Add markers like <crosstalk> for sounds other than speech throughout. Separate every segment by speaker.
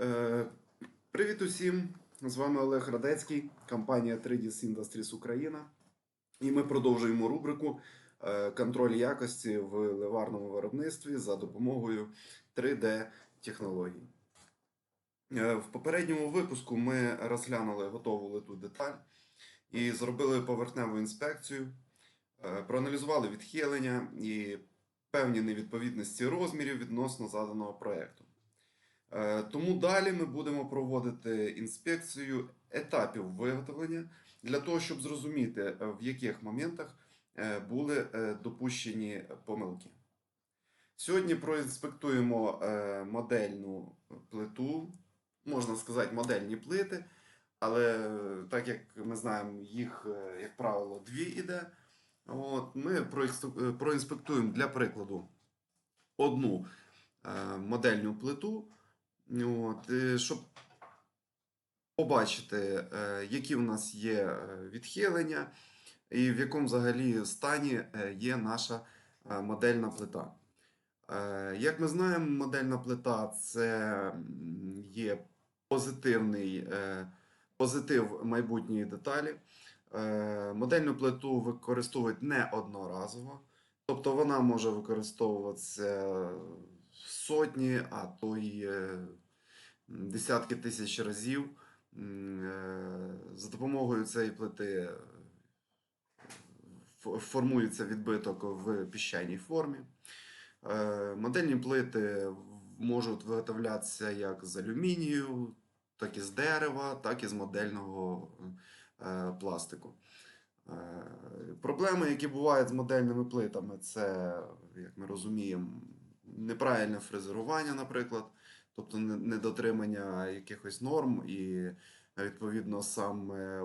Speaker 1: Е, Привіт усім! З вами Олег Радецький, компанія 3D Industries Україна. І ми продовжуємо рубрику е, контроль якості в ливарному виробництві за допомогою 3D-технологій. Е, В попередньому випуску ми розглянули готову литу деталь і зробили поверхневу інспекцію, проаналізували відхилення і певні невідповідності розмірів відносно заданого проєкту. Е, Тому далі ми будемо проводити інспекцію етапів виготовлення для того, щоб зрозуміти, е, в яких моментах е, були допущені помилки. Сьогодні проінспектуємо модельну плиту, можна сказати, модельні плити, але так як ми знаємо, їх, як правило, дві іде. От, ми проінспектуємо для прикладу одну модельну плиту. От, е, щоб побачити, е, які в нас є е, відхилення і в якому взагалі стані є наша модельна плита. Як ми знаємо, модельна плита це є позитивний позитив майбутньої деталі. Модельну плиту використовують не одноразово, тобто вона може використовуватися сотні, а то й е, десятки тисяч разів. Е, За допомогою цієї плити формується відбиток в піщаній формі. Е, Модельні плити можуть виготовлятися як з алюмінію, так і з дерева, так і з модельного е, пластику. Е, Проблеми, які бувають з модельними плитами, це, як ми розуміємо, неправильне фрезерування, наприклад, тобто недотримання якихось норм і, відповідно, сам е,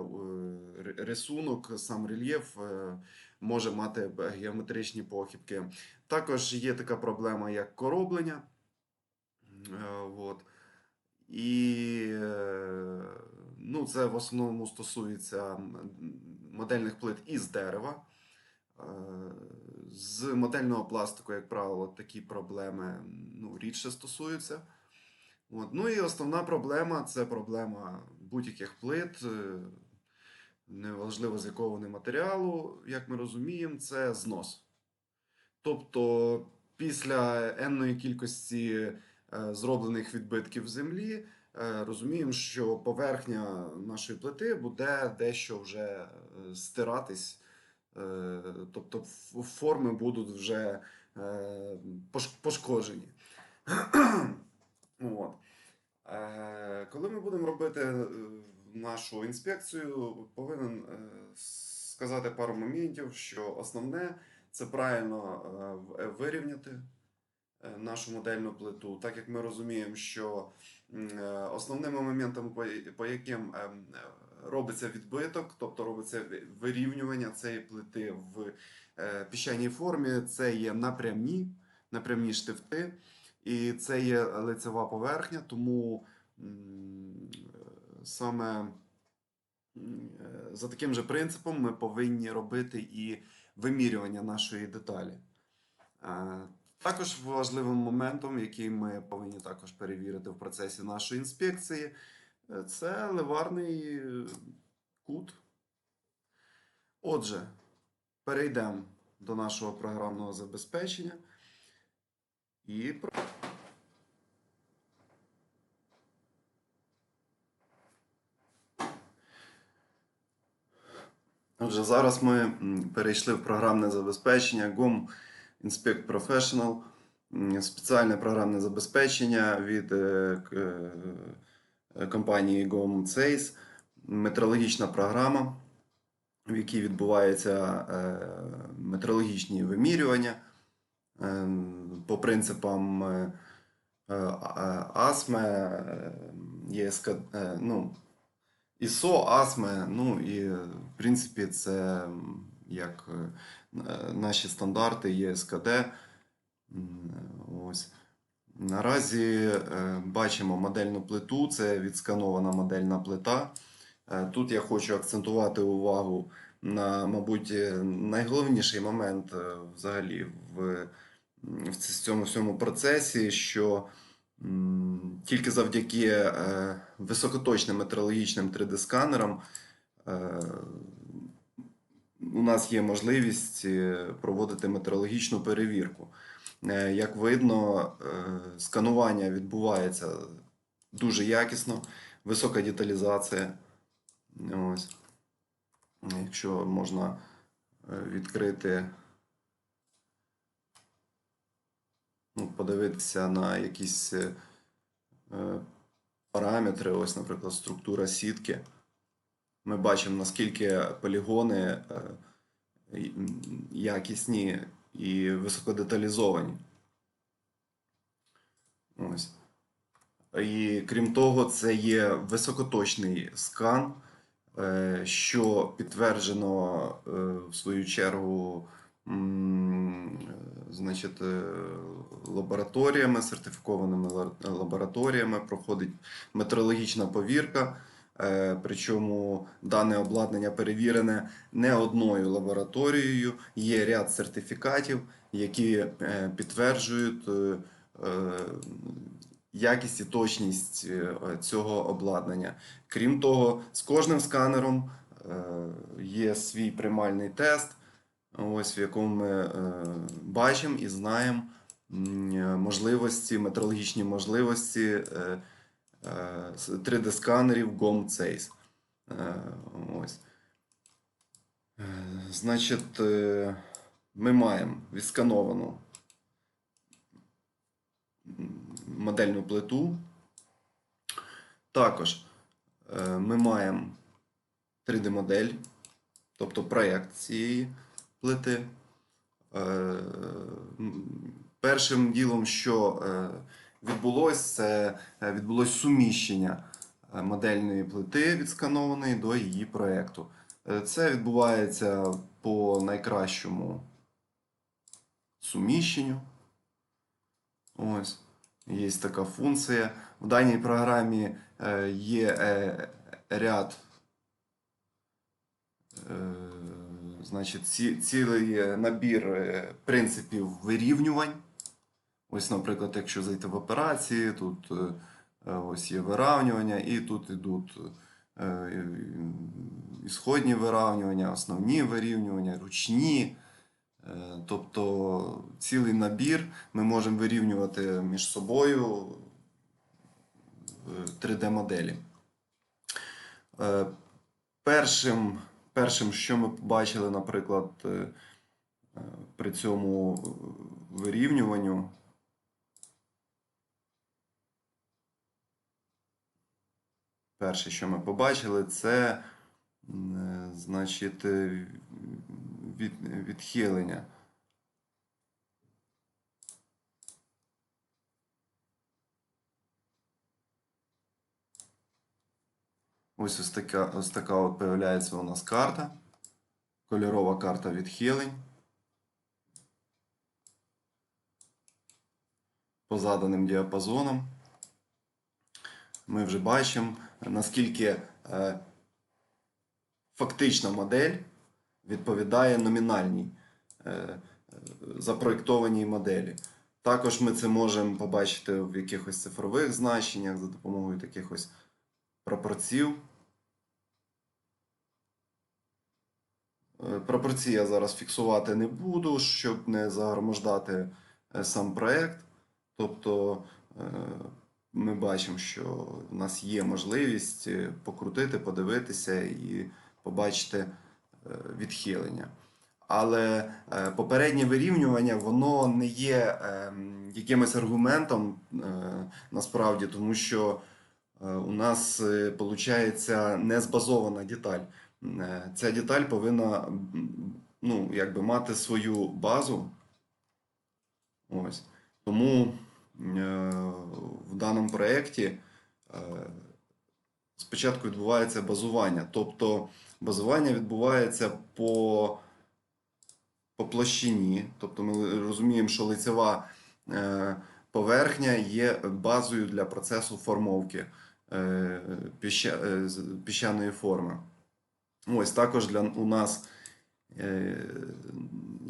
Speaker 1: рисунок, сам рельєф е, може мати геометричні похибки. Також є така проблема, як короблення. Е, от. І ну, це в основному стосується модельних плит із дерева. Е, З модельного пластику, як правило, такі проблеми ну, рідше стосуються. От. Ну і основна проблема це проблема будь-яких плит, е, неважливо з якого вони матеріалу, як ми розуміємо, це знос. Тобто після енної кількості е, зроблених відбитків землі, розуміємо, що поверхня нашої плити буде дещо вже стиратись, тобто форми будуть вже е, пошкоджені. <clears throat> От. Е, Коли ми будемо робити е, нашу інспекцію, повинен е, сказати пару моментів, що основне це правильно е, е, вирівняти е, нашу модельну плиту, так як ми розуміємо, що е, основними моментами, по, яким е, м, е, робиться відбиток, тобто робиться вирівнювання цієї плити в е, піщаній формі, це є напрямні, напрямні штифти, і це є лицева поверхня, тому е, саме е, за таким же принципом ми повинні робити і вимірювання нашої деталі. Також важливим моментом, який ми повинні також перевірити в процесі нашої інспекції, це ливарний е, кут. Отже, перейдемо до нашого програмного забезпечення і Отже, зараз ми перейшли в програмне забезпечення GOM Inspect Professional. Спеціальне програмне забезпечення від е, е, компанії GOM CASE. Метрологічна програма, в якій відбуваються е, метрологічні вимірювання е, по принципам е, е, АСМЕ, е, ЄСК, е, ну, ISO, АСМЕ, ну і в принципі це як е, е, наші стандарти ЄСКД. Ось. Наразі е, бачимо модельну плиту, це відсканована модельна плита. Е, Тут я хочу акцентувати увагу на, мабуть, е, найголовніший момент взагалі в, в цьому всьому процесі, що Тільки завдяки високоточним метрологічним 3D-сканерам е, у нас є можливість проводити метрологічну перевірку. Е, Як видно, е, сканування відбувається дуже якісно, висока деталізація. Ось. Якщо можна е, відкрити, ну, подивитися на якісь параметри, ось, наприклад, структура сітки. Ми бачимо, наскільки полігони якісні і високодеталізовані. Ось. І крім того, це є високоточний скан, е, що підтверджено е, в свою чергу е, значить, лабораторіями, сертифікованими ла- лабораторіями, проходить метрологічна повірка. Е, Причому дане обладнання перевірене не одною лабораторією. Є ряд сертифікатів, які е, підтверджують е, якість і точність цього обладнання. Крім того, з кожним сканером є свій приймальний тест, ось в якому ми бачимо і знаємо можливості, метрологічні можливості е, е, з 3D-сканерів GOM-CEIS. Е, Ось. Е, Значить, ми маємо відскановану модельну плиту. Також ми маємо 3D-модель, тобто проєкт цієї плити. Першим ділом, що відбулося, це е, відбулось суміщення е, модельної плити відсканованої до її проєкту. Е, Це відбувається по найкращому суміщенню. Ось. Є така функція. В даній програмі є ряд значить, цілий набір принципів вирівнювань. Ось, наприклад, якщо зайти в операції, тут е, е, ось є виравнювання, і тут йдуть е, ісходні виравнювання, основні вирівнювання, ручні. Тобто цілий набір ми можемо вирівнювати між собою е, 3D-моделі. Е, Першим, першим, що ми побачили, наприклад, при цьому вирівнюванню, перше, що ми побачили, це е, значить е, від, відхилення. Ось ось така, ось така от появляється у нас карта. Кольорова карта відхилень. По заданим діапазонам. Ми вже бачимо, наскільки е, фактична модель відповідає номінальній е, е, запроєктованій моделі. Також ми це можемо побачити в якихось цифрових значеннях за допомогою таких ось прапорців. Е, Пропорції я зараз фіксувати не буду, щоб не загромождати сам проект. Тобто ми бачимо, що в нас є можливість е, покрутити, подивитися і побачити е, відхилення. Але е, попереднє вирівнювання воно не є ем, якимось аргументом насправді, тому що у нас виходить не збазована деталь. Ця деталь повинна ну, якби мати свою базу. Ось. Тому в даному проєкті е, спочатку відбувається базування. Тобто базування відбувається по, по площині. Тобто ми розуміємо, що лицева е, поверхня є базою для процесу формовки е, е, піщаної форми. Ось також для у нас е,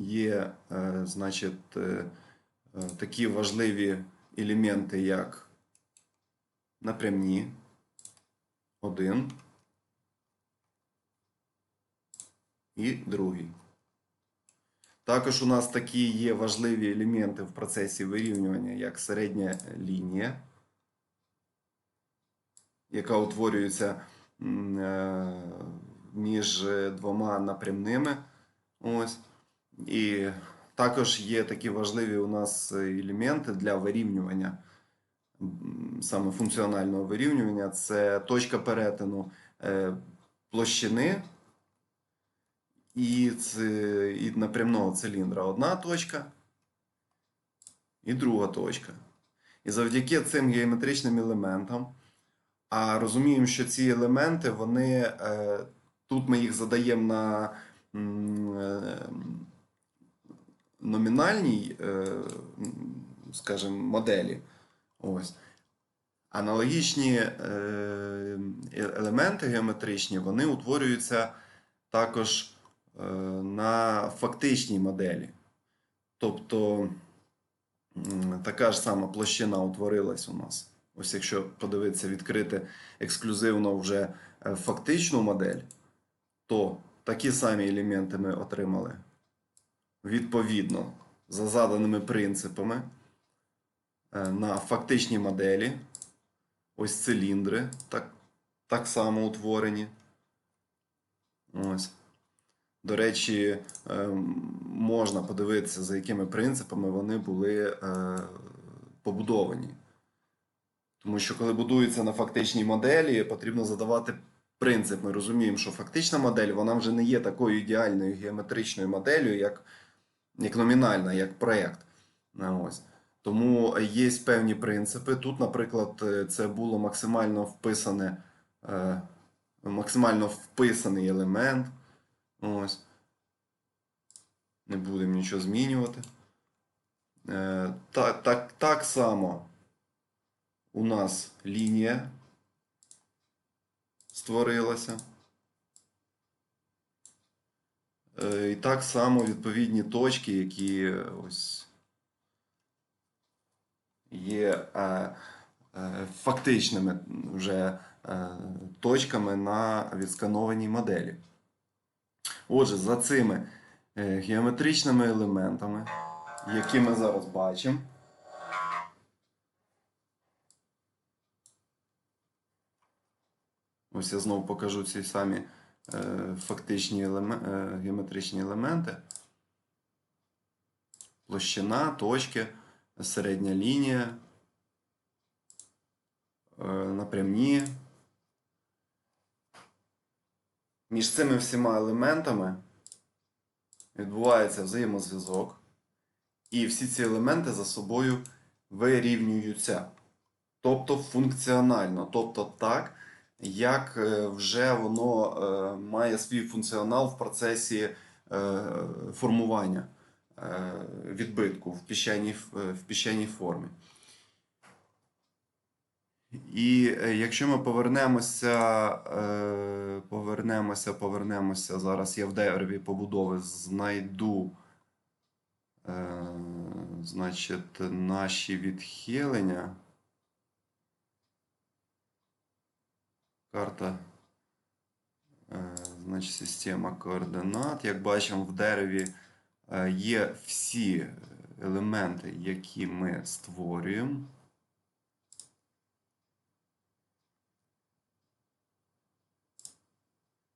Speaker 1: є, е, значить, е, е, такі важливі елементи, як напрямні. Один. І другий. Також у нас такі є важливі елементи в процесі вирівнювання, як середня лінія, яка утворюється е, між двома напрямними. Ось. І також є такі важливі у нас е, елементи для вирівнювання, саме функціонального вирівнювання. Це точка перетину е, площини і, і напрямного циліндра. Одна точка і друга точка. І завдяки цим геометричним елементам, а розуміємо, що ці елементи, вони е, тут ми їх задаємо на номінальній, е, скажімо, моделі. Ось. Аналогічні е, елементи геометричні, вони утворюються також е, на фактичній моделі. Тобто така ж сама площина утворилась у нас. Ось якщо подивитися, відкрити ексклюзивно вже фактичну модель, то такі самі елементи ми отримали відповідно за заданими принципами е, на фактичній моделі. Ось циліндри так, так само утворені. Ось. До речі, е, можна подивитися, за якими принципами вони були е, побудовані. Тому що коли будується на фактичній моделі, потрібно задавати принцип. Ми розуміємо, що фактична модель вона вже не є такою ідеальною геометричною моделлю, як, як номінальна, як проєкт. Ось. Тому є певні принципи. Тут, наприклад, е, це було максимально вписане, е, максимально вписаний елемент. Ось. Не будемо нічого змінювати. Е, так, так, так само у нас лінія створилася. Е, І так само відповідні точки, які е, ось є е, е, фактичними вже е, точками на відсканованій моделі. Отже, за цими е, геометричними елементами, які ми зараз бачимо, ось я знову покажу ці самі е, фактичні елеме- е, геометричні елементи. Площина, точки, середня лінія, е, напрямні. Між цими всіма елементами відбувається взаємозв'язок, і всі ці елементи за собою вирівнюються. Тобто функціонально, тобто так, як е, вже воно е, має свій функціонал в процесі е, формування відбитку в піщаній, в піщаній формі. І якщо ми повернемося, повернемося, повернемося, зараз я в дереві побудови знайду, значить, наші відхилення. Карта, е, значить, система координат. Як бачимо, в дереві е, є всі елементи, які ми створюємо.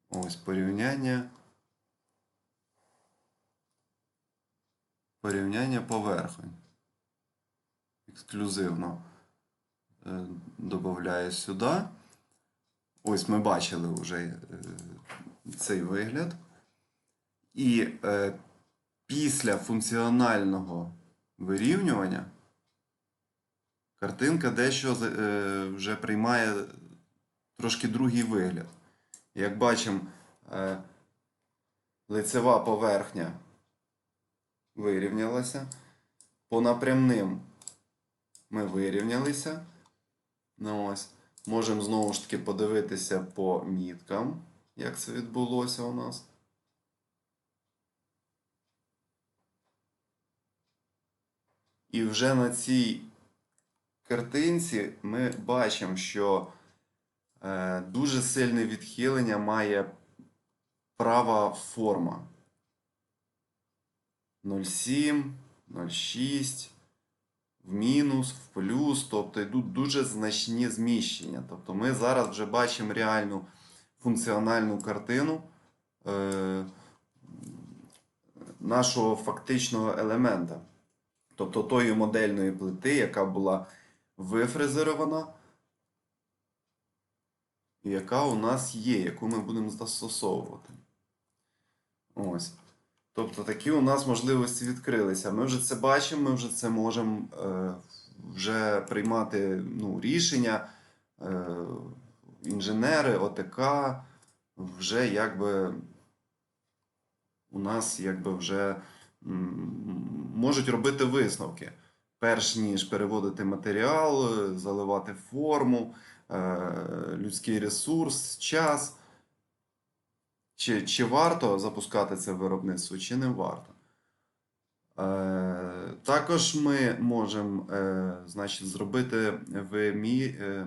Speaker 1: Ось порівняння. Порівняння поверхонь. Ексклюзивно е, додаю сюди. Ось ми бачили вже е, цей вигляд. І е, після функціонального вирівнювання картинка дещо е, вже приймає трошки другий вигляд. Як бачимо, е, лицева поверхня вирівнялася. По напрямним ми вирівнялися. Ну, ось. Можемо знову ж таки подивитися по міткам, як це відбулося у нас. І вже на цій картинці ми бачимо, що е, дуже сильне відхилення має права форма. 0,7, 0,6, в мінус, в плюс, тобто йдуть дуже значні зміщення. Тобто ми зараз вже бачимо реальну функціональну картину е, нашого фактичного елемента. Тобто тої модельної плити, яка була вифрезерована, яка у нас є, яку ми будемо застосовувати. Ось. Тобто такі у нас можливості відкрилися. Ми вже це бачимо, ми вже це можемо е, вже приймати ну, рішення. Е, інженери, ОТК вже якби у нас якби вже можуть робити висновки. Перш ніж переводити матеріал, заливати форму, е, людський ресурс, час. Чи, чи варто запускати це виробництво, чи не варто. Е, також ми можемо е, значить, зробити вимі, е,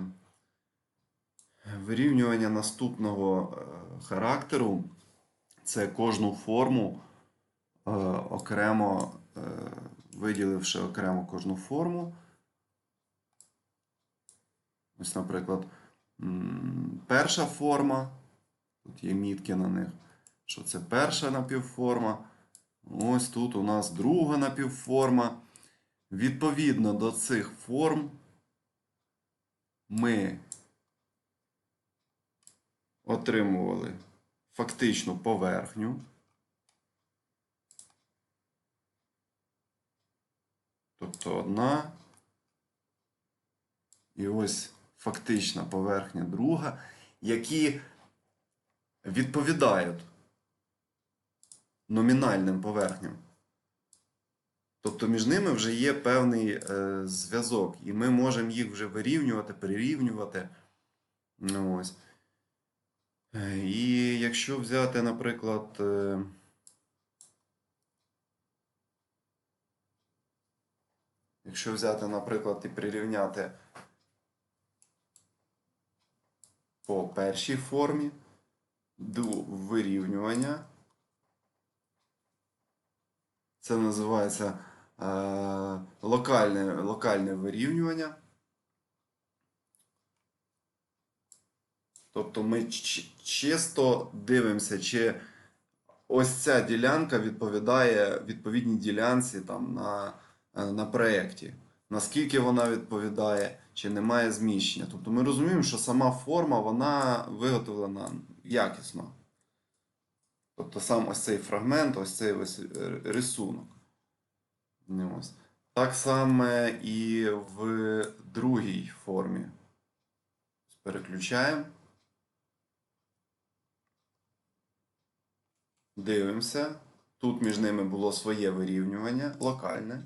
Speaker 1: вирівнювання наступного е, характеру. Це кожну форму е, окремо, е, виділивши окремо кожну форму. Ось, наприклад, перша форма. Тут є мітки на них, що це перша напівформа. Ось тут у нас друга напівформа. Відповідно до цих форм ми отримували фактичну поверхню. Тобто одна. І ось фактична поверхня друга, які відповідають номінальним поверхням. Тобто між ними вже є певний е, зв'язок, і ми можемо їх вже вирівнювати, перерівнювати. Ну, ось. Е, І якщо взяти, наприклад, е, якщо взяти, наприклад, і прирівняти по першій формі до вирівнювання. Це називається е, локальне, локальне вирівнювання. Тобто ми чисто дивимося, чи ось ця ділянка відповідає відповідній ділянці там, на, е, на проєкті. Наскільки вона відповідає, чи немає зміщення. Тобто ми розуміємо, що сама форма вона виготовлена якісно. Тобто сам ось цей фрагмент, ось цей е, рисунок. Ось. Так само і в другій формі. Переключаємо. Дивимося. Тут між ними було своє вирівнювання локальне.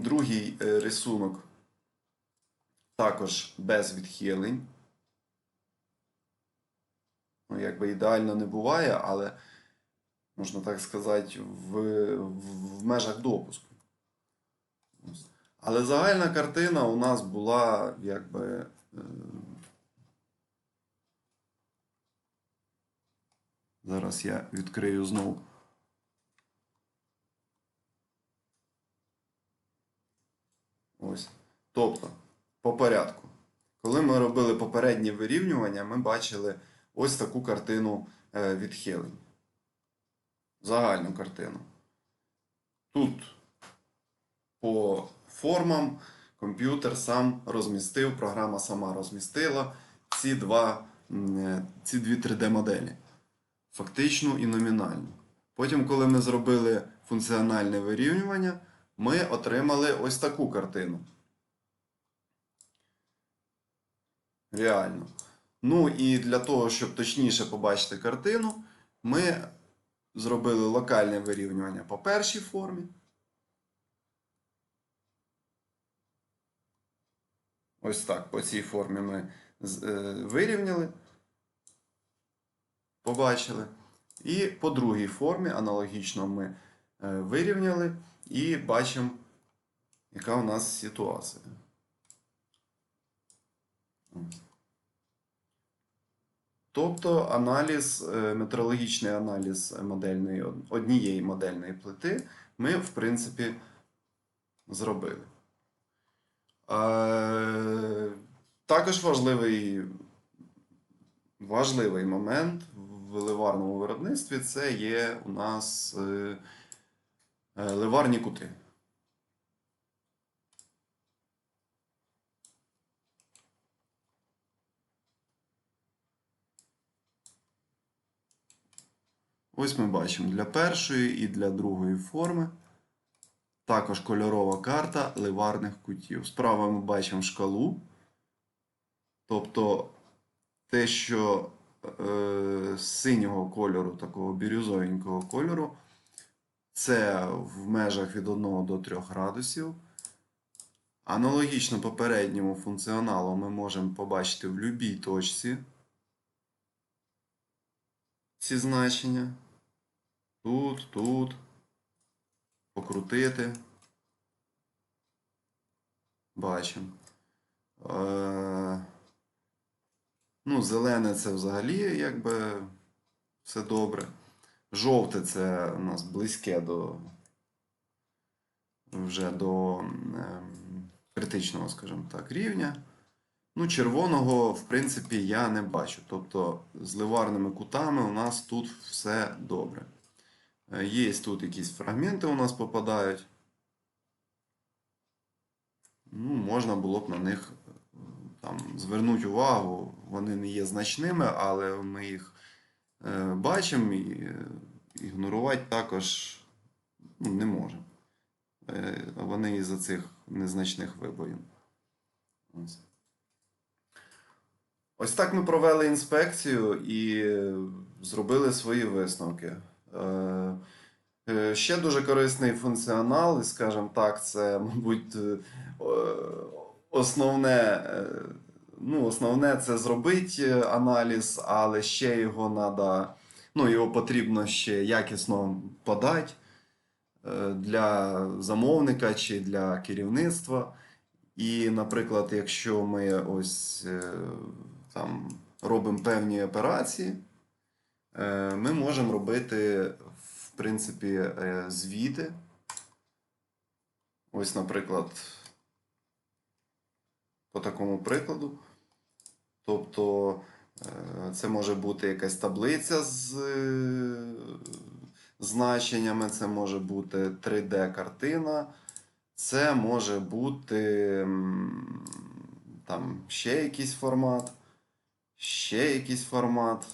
Speaker 1: Другий е, рисунок також без відхилень. Ну, якби ідеально не буває, але можна так сказати, в, в, в межах допуску. Але загальна картина у нас була якби. е, Зараз я відкрию знову. Ось. Тобто, по порядку. Коли ми робили попереднє вирівнювання, ми бачили ось таку картину е, відхилень. Загальну картину. Тут по формам комп'ютер сам розмістив, програма сама розмістила ці, два, е, ці дві 3D-моделі. Фактичну і номінальну. Потім, коли ми зробили функціональне вирівнювання, ми отримали ось таку картину. Реально. Ну і для того, щоб точніше побачити картину, ми зробили локальне вирівнювання по першій формі. Ось так, по цій формі ми е, вирівняли. Побачили. І по другій формі аналогічно ми е, вирівняли і бачимо, яка у нас ситуація. Тобто аналіз, е, метрологічний аналіз модельної, однієї модельної плити ми, в принципі, зробили. Е, Також важливий, важливий момент в ливарному виробництві це є у нас е, ливарні кути. Ось ми бачимо для першої і для другої форми. Також кольорова карта ливарних кутів. Справа ми бачимо шкалу. Тобто те, що е, синього кольору, такого бірюзовенького кольору, це в межах від 1 до 3 градусів. Аналогічно попередньому функціоналу ми можемо побачити в будь-якій точці ці значення. Тут, тут. Покрутити. Бачимо. Е, ну, зелене це взагалі якби все добре. Жовте це у нас близьке до вже до ем, критичного, скажімо так, рівня. Ну, червоного, в принципі, я не бачу. Тобто з ливарними кутами у нас тут все добре. Е, Є тут якісь фрагменти у нас попадають. Ну, можна було б на них е, там, звернути увагу. Вони не є значними, але ми їх бачимо і е, ігнорувати також ну, не можемо. Е, вони із-за цих незначних вибоїн. Ось. Ось так ми провели інспекцію і е, зробили свої висновки. Е, е, Ще дуже корисний функціонал, скажімо так, це, мабуть, е, основне, е, ну, основне це зробити е, аналіз, але ще його треба, ну, його потрібно ще якісно подати е, для замовника чи для керівництва. І, наприклад, якщо ми ось е, там робимо певні операції, ми можемо робити, в принципі, звіти. Ось, наприклад, по такому прикладу. Тобто, е, це може бути якась таблиця з е, значеннями, це може бути 3D-картина. Це може бути там ще якийсь формат, ще якийсь формат.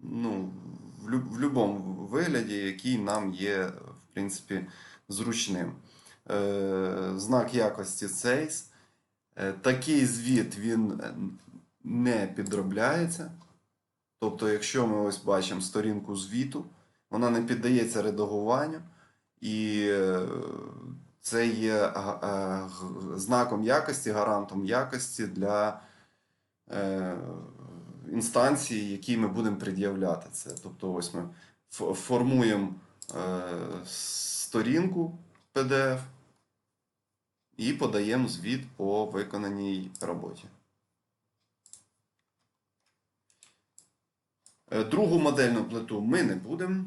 Speaker 1: Ну, в, будь-якому вигляді, який нам є, в принципі, зручним. Е, знак якості. Е, такий звіт він не підробляється. Тобто, якщо ми ось бачимо сторінку звіту, вона не піддається редагуванню. І е, це є е, г- знаком якості, гарантом якості для е, інстанції, які ми будемо пред'являти це. Тобто, ось ми формуємо е, сторінку PDF і подаємо звіт по виконаній роботі. Другу модельну плиту ми не будемо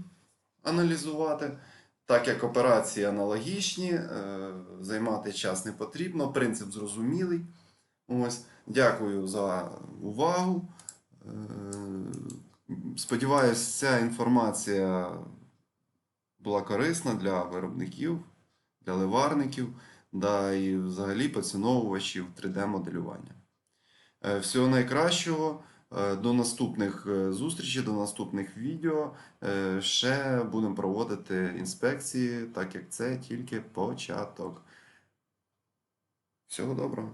Speaker 1: аналізувати. Так як операції аналогічні, е, займати час не потрібно, принцип зрозумілий. Ось, дякую за увагу. Е, Сподіваюсь, ця інформація була корисна для виробників, для ливарників, да і взагалі поціновувачів 3D-моделювання. Е, Всього найкращого. Е, До наступних е, зустрічей, до наступних відео. Е, Ще будемо проводити інспекції, так як це тільки початок. Всього доброго.